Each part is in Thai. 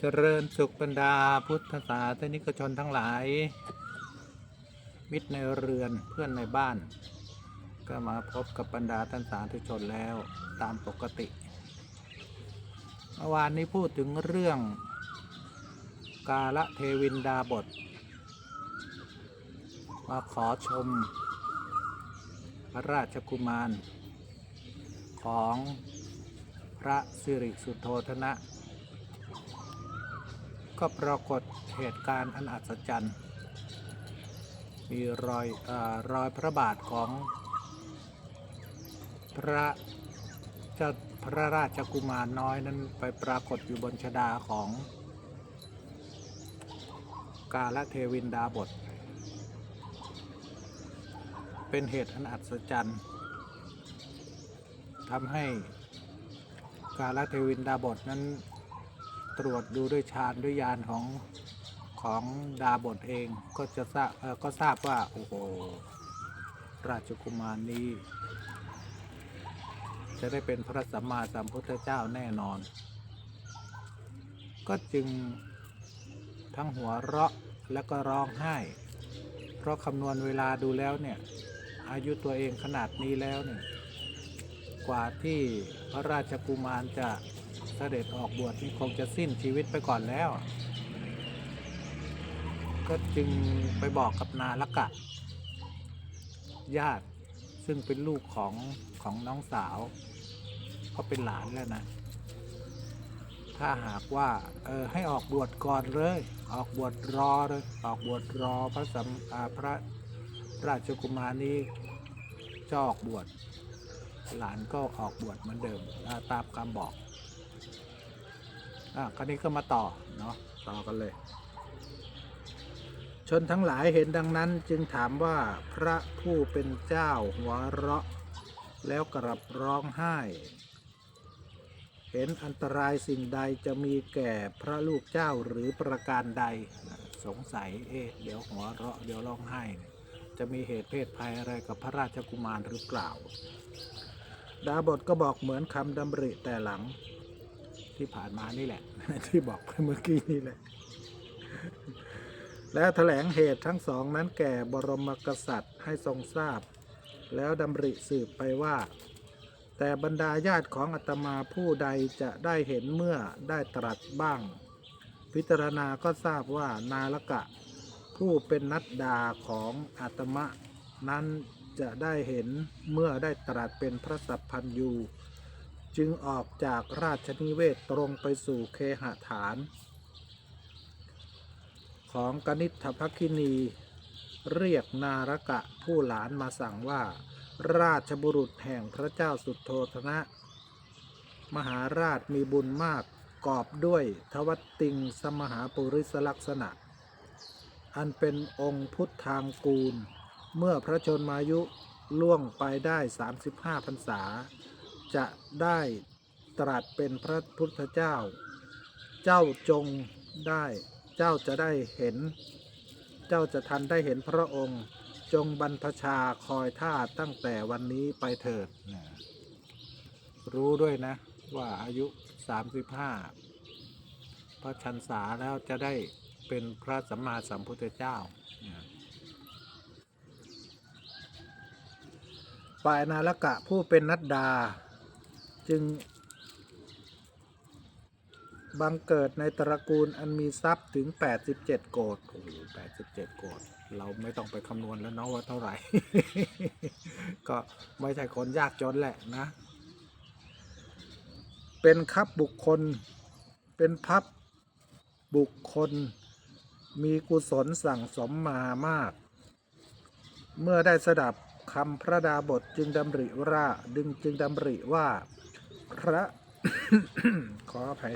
เจริญสุขบรรดาพุทธศาสนิกชนทั้งหลาย มิตรในเรือนเพื่อนในบ้าน ก็มาพบกับบรรดาท่านสาธุชนแล้วตามปกติเมื่อวานนี้พูดถึงเรื่อง กาละเทวินดาบท มาขอชม พระราชกุมาร ของพระสิริสุทโธทนะ ก็ปรากฏเหตุการณ์อันอัศจรรย์ มีรอยออรอยพระบาทของ พระเจ้าพระราชกุมารน้อยนั้นไปปรากฏอยู่บนชดาของ กาลเทวินดาบท เป็นเหตุอันอัศจรรย์ทำให้กาลเทวินดาบทนั้น ตรวจดูด้วยฌานด้วยญาณของของดาบทเองก็จะทราบก็ทราบว่า โอ้โห ราชกุมารนี้ จะได้เป็นพระสัมมาสัมพุทธเจ้าแน่นอน ก็จึงทั้งหัวเราะและก็ร้องไห้ เพราะคำนวณเวลาดูแล้วเนี่ย อายุตัวเองขนาดนี้แล้วเนี่ย กว่าที่พระราชกุมารจะ เสด็จออกบวชนี่คงจะสิ้นชีวิตไปก่อนแล้ว ก็จึงไปบอกกับนาลกะ ญาติซึ่งเป็นลูกของของน้องสาวเขาเป็นหลานแล้วนะ ถ้าหากว่า เออ ให้ออกบวชก่อนเลย ออกบวชรอเลย ออกบวชรอพระสัมอ่าพระราชกุมารนี้จะออกบวชหลานก็ออกบวชเหมือนเดิมตามคำบอก อะคราวนี้ก็มาต่อเนาะต่อกันเลย ชนทั้งหลายเห็นดังนั้นจึงถามว่าพระผู้เป็นเจ้าหัวเราะ แล้วกลับร้องไห้ เห็นอันตรายสิ่งใดจะมีแก่พระลูกเจ้าหรือประการใดสงสัยเอ๊ะเดี๋ยวหัวเราะเดี๋ยวร้องไห้เนี่ยจะมีเหตุเพศภัยอะไรกับพระราชกุมารหรือเปล่า ดาบทก็บอกเหมือนคำดำริแต่หลัง ที่ผ่านมานี่แหละ ที่บอกไปเมื่อกี้นี่แหละ แล้วแถลงเหตุทั้งสองนั้นแก่บรมกษัตริย์ให้ทรงทราบ แล้วดำริสืบไปว่า แต่บรรดาญาติของอาตมาผู้ใดจะได้เห็นเมื่อได้ตรัสบ้าง พิจารณาก็ทราบว่านาลกะ ผู้เป็นนัดดาของอาตมะ นั้นจะได้เห็นเมื่อได้ตรัสเป็นพระสัพพันยู จึงออกจากราชนิเวศตรงไปสู่เคหฐาน ของกนิษฐภัคินี เรียกนารกะผู้หลานมาสั่งว่า ราชบุรุษแห่งพระเจ้าสุโธธนะ มหาราชมีบุญมากกอบด้วยทวัตติงสมหาปุริสลักษณะ อันเป็นองค์พุทธางกูล เมื่อพระชนมายุล่วงไปได้ 35พรรษา จะได้ตรัสเป็นพระพุทธเจ้า เจ้าจงได้ เจ้าจะได้เห็น เจ้าจะทันได้เห็นพระองค์ จงบรรพชาคอยท่าตั้งแต่วันนี้ไปเถิด รู้ด้วยนะว่าอายุ 35 พระชันษาแล้วจะได้เป็นพระสัมมาสัมพุทธเจ้านะฝ่ายนาลกะผู้เป็นนัดดา จึง บังเกิดในตระกูลอันมีทรัพย์ถึง 87 โกดโอ้โห87 โกดเราไม่ต้องไปคำนวณแล้วเนาะว่าเท่าไหร่ ก็ไม่ใช่คนยากจนแหละนะ เป็นคับบุคคล เป็นพับบุคคล มีกุศลสั่งสมมามาก เมื่อได้สดับคำพระดาบทจึงดำริว่าดึงจึงดำริว่า พระ ขออภัย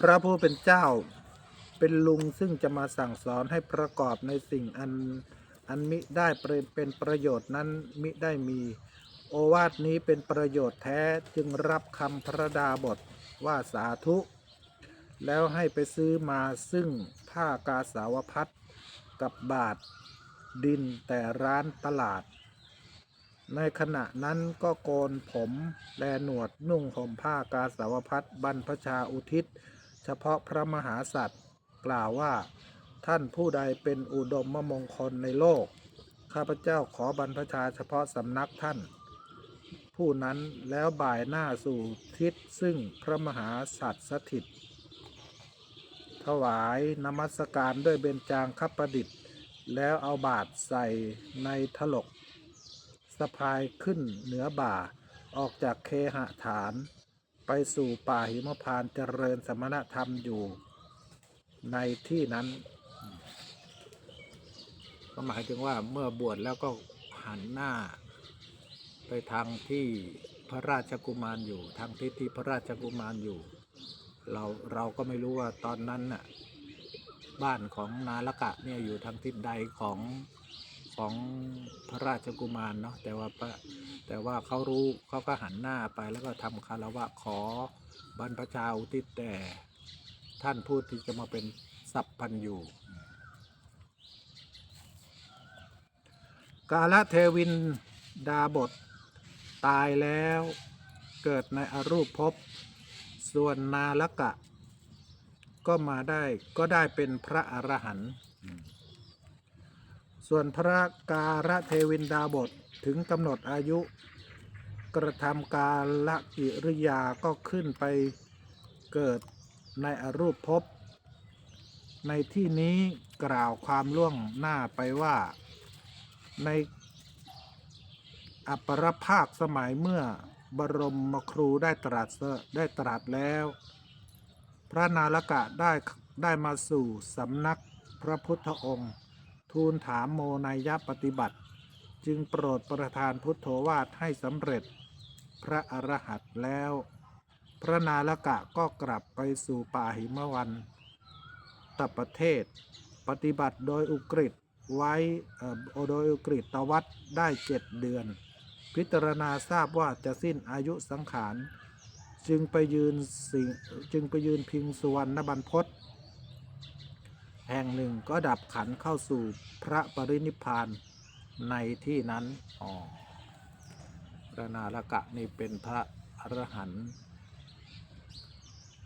พระผู้เป็นเจ้า เป็นลุงซึ่งจะมาสั่งสอนให้ประกอบในสิ่งอันอันมิได้เป็นเป็นประโยชน์นั้นมิได้มี โอวาทนี้เป็นประโยชน์แท้จึงรับคำพระดาบทว่าสาธุ แล้วให้ไปซื้อมาซึ่งผ้ากาสาวพัดกับบาทดินแต่ร้านตลาด ในขณะนั้นก็โกนผมแลหนวดนุ่งห่มผ้ากาสาวพัดบรรพชาอุทิศ เฉพาะพระมหาสัตว์กล่าวว่า ท่านผู้ใดเป็นอุดมมมงคลในโลก ข้าพเจ้าขอบรรพชาเฉพาะสำนักท่าน ผู้นั้นแล้วบ่ายหน้าสู่ทิศซึ่งพระมหาสัตว์สถิต ถวายนมัสการด้วยเบญจางคับประดิษฐ์ แล้วเอาบาทใส่ในถลก สะพายขึ้นเหนือบ่า ออกจากเคหฐาน ไปสู่ป่าหิมพานเจริญสมณธรรมอยู่ ในที่นั้นก็หมายถึงว่าเมื่อบวชแล้วก็หันหน้า ไปทางที่พระราชกุมารอยู่ ทางทิศที่พระราชกุมารอยู่ เราเราก็ไม่รู้ว่าตอนนั้นน่ะบ้านของนาลกะเนี่ยอยู่ทางทิศใดของ ของพระราชกุมารเนาะแต่ว่าพระแต่ว่าเขารู้เขาก็หันหน้าไปแล้วก็ทำคารวะขอบรรพชาอุทิศแต่ท่านพูดที่จะมาเป็นสัพพันอยู่กาลเทวินดาบทตายแล้วเกิดในอรูปภพส่วนนาลกะ ก็มาได้ก็ได้เป็นพระอรหันต์ ส่วนพระการะเทวินดาบทถึงกำหนดอายุ กระทำกาละกิริยาก็ขึ้นไปเกิดในอรูปภพในที่นี้กล่าวความล่วงหน้าไปว่า ในอัปรภาคสมัยเมื่อบรมครูได้ตรัสได้ตรัสแล้ว พระนาลกะได้ได้มาสู่สำนักพระพุทธองค์ ทูลถามโมนายปฏิบัติ จึงโปรดประทานพุทโธวาทให้สำเร็จ พระอรหันต์แล้ว พระนาลกะก็กลับไปสู่ป่าหิมวันตประเทศ ปฏิบัติโดยอุกฤษไว้อ่อโดยอุกฤษตวัดได้เจ็ดเดือน พิจารณาทราบว่าจะสิ้นอายุสังขาร จึงไปยืนสิงจึงไปยืนพิงสุวรรณบรรพต แห่งหนึ่งก็ดับขันเข้าสู่พระปรินิพานในที่นั้นอ๋อพระนาลกะนี่เป็นพระอรหันต์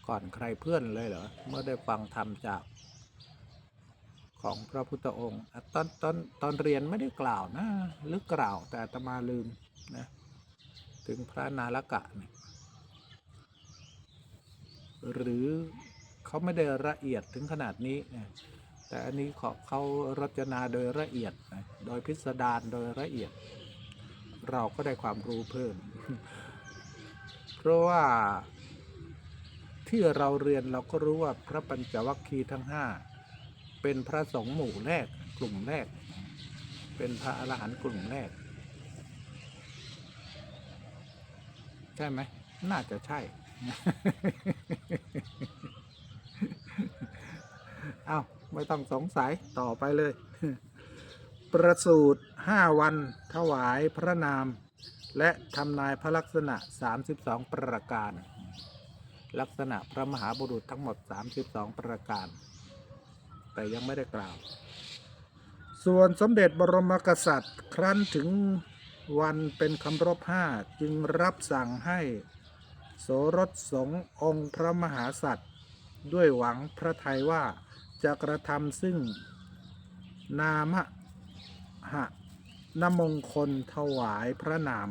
ก่อนใครเพื่อนเลยเหรอ เมื่อได้ฟังธรรมจากของพระพุทธองค์ตอนตอนตอนเรียนไม่ได้กล่าวนะหรือกล่าวแต่ตมาลืมนะถึงพระนาลกะเนี่ยหรือ เขาไม่ได้ละเอียดถึงขนาดนี้นะแต่อันนี้เขาเขารจนาโดยละเอียดนะโดยพิสดารโดยละเอียด เราก็ได้ความรู้เพิ่ม เพราะว่าที่เราเรียนเราก็รู้ว่าพระปัญจวัคคีย์ทั้งห้าเป็นพระสงฆ์หมู่แรกกลุ่มแรก เป็นพระอรหันต์กลุ่มแรก ใช่ไหม น่าจะใช่ เอาไม่ต้องสงสัยต่อไปเลย ประสูตรห้าวัน ถวายพระนาม และทำนายพระลักษณะ 32 ประการ ลักษณะพระมหาบุรุษทั้งหมด 32 ประการ แต่ยังไม่ได้กล่าว ส่วนสมเด็จบรมกษัตริย์ ครั้นถึงวันเป็นคำรบห้าจึงรับสั่งให้โสรสสงองค์พระมหาสัตว์ ด้วยหวังพระไทยว่า จะกระทำซึ่ง นามหะนมงคลถวายพระนาม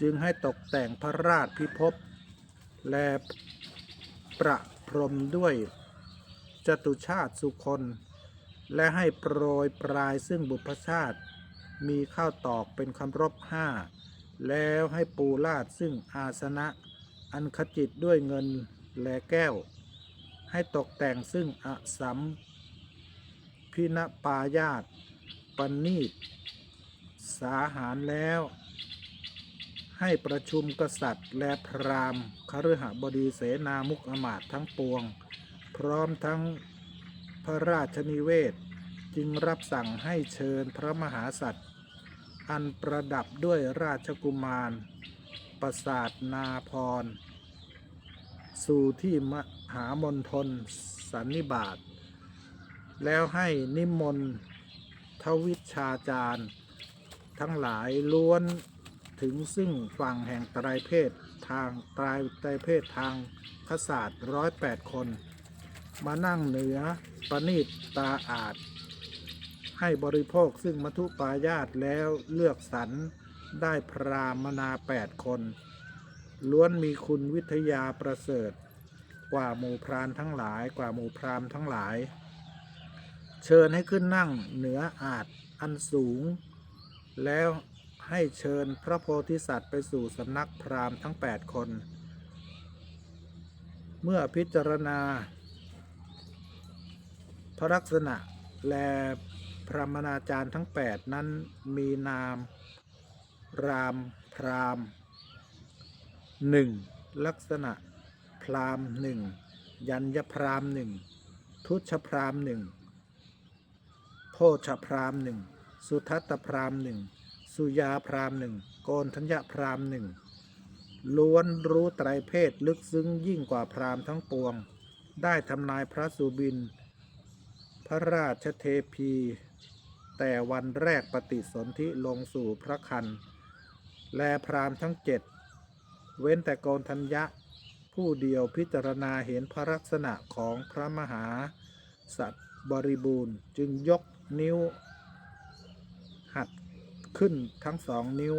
จึงให้ตกแต่งพระราชพิภพและประพรมด้วยจตุชาติสุคน และให้โปรยปลายซึ่งบุพชาติ มีข้าวตอกเป็นคำรบห้า แล้วให้ปูลาดซึ่งอาสนะ อันขจิตด้วยเงินและแก้ว ให้ตกแต่งซึ่งอสัมพินปายาตปณีต สาหารแล้ว ให้ประชุมกษัตริย์และพราหมณ์คฤหบดีเสนามุกอมาตทั้งปวง พร้อมทั้งพระราชนิเวศ จึงรับสั่งให้เชิญพระมหาสัตว์ อันประดับด้วยราชกุมาร ประสาทนาพร สู่ที่มหามณฑลสันนิบาต แล้วให้นิมนต์ทวิชาจารย์ ทั้งหลายล้วนถึงซึ่งฝั่งแห่งตรเพศทางตรไตรเพศทางคศาสตร์ร้อยแปดคน มานั่งเหนือประนีตตาอาจ ให้บริโภคซึ่งมัทุปายาตแล้วเลือกสรรได้พรามนาแปดคน ล้วนมีคุณวิทยาประเสริฐ กว่าหมู่พรานทั้งหลาย กว่าหมู่พรามทั้งหลาย เชิญให้ขึ้นนั่งเหนืออาจอันสูง แล้วให้เชิญพระโพธิสัตว์ไปสู่สำนักพราหมณ์ทั้ง 8 คน เมื่อพิจารณา พระลักษณะและพระมนาจารย์ทั้ง 8 นั้นมีนาม รามพราม หนึ่งลักษณะพรามหนึ่งยัญญพรามหนึ่งทุชพรามหนึ่งโพชพรามหนึ่งสุทัตพรามหนึ่งสุยาพรามหนึ่งโกนทัญญพรามหนึ่งล้วนรู้ไตรเพศลึกซึ้งยิ่งกว่าพรามทั้งปวง ได้ทำนายพระสุบิน พระราชเทพี แต่วันแรกปฏิสนธิลงสู่พระคัน และพรามทั้งเจ็ด เว้นแต่โกนทัญญะ ผู้เดียวพิจารณาเห็นพระลักษณะของพระมหา สัตว์บริบูรณ์ จึงยกนิ้ว หัดขึ้นทั้งสองนิ้ว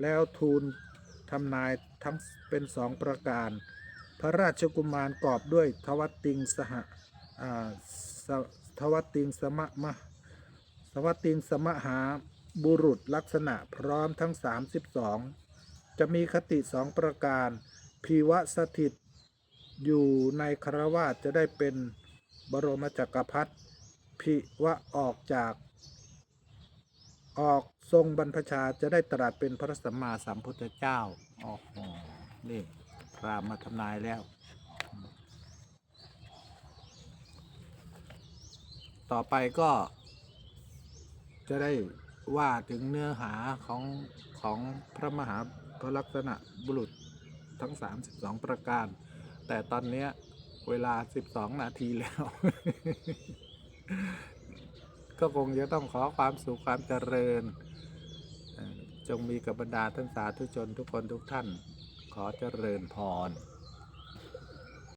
แล้วทูลทำนายทั้งเป็นสองประการ พระราชกุมารกอบด้วยทวัตติงสหสทวัตติงสมะมะสวัสติงสมหาบุรุษลักษณะพร้อมทั้ง 32 จะมีคติสองประการ พีวะสถิต อยู่ในคารวาสจะได้เป็นบรมจักรพรรดิพิวะออกจาก ออกทรงบรรพชาจะได้ตรัสเป็นพระสัมมาสัมพุทธเจ้าโอ้โหนี่พรามมาทำนายแล้ว ต่อไปก็ จะได้ว่าถึงเนื้อหาของของพระมหา พระลักษณะบุรุษทั้ง 32 ประการ แต่ตอนเนี้ยเวลา 12 นาทีแล้ว ก็คงจะต้องขอความสุขความเจริญ จงมีกับบรรดาท่านสาธุชนทุกคนทุกท่าน ขอเจริญพร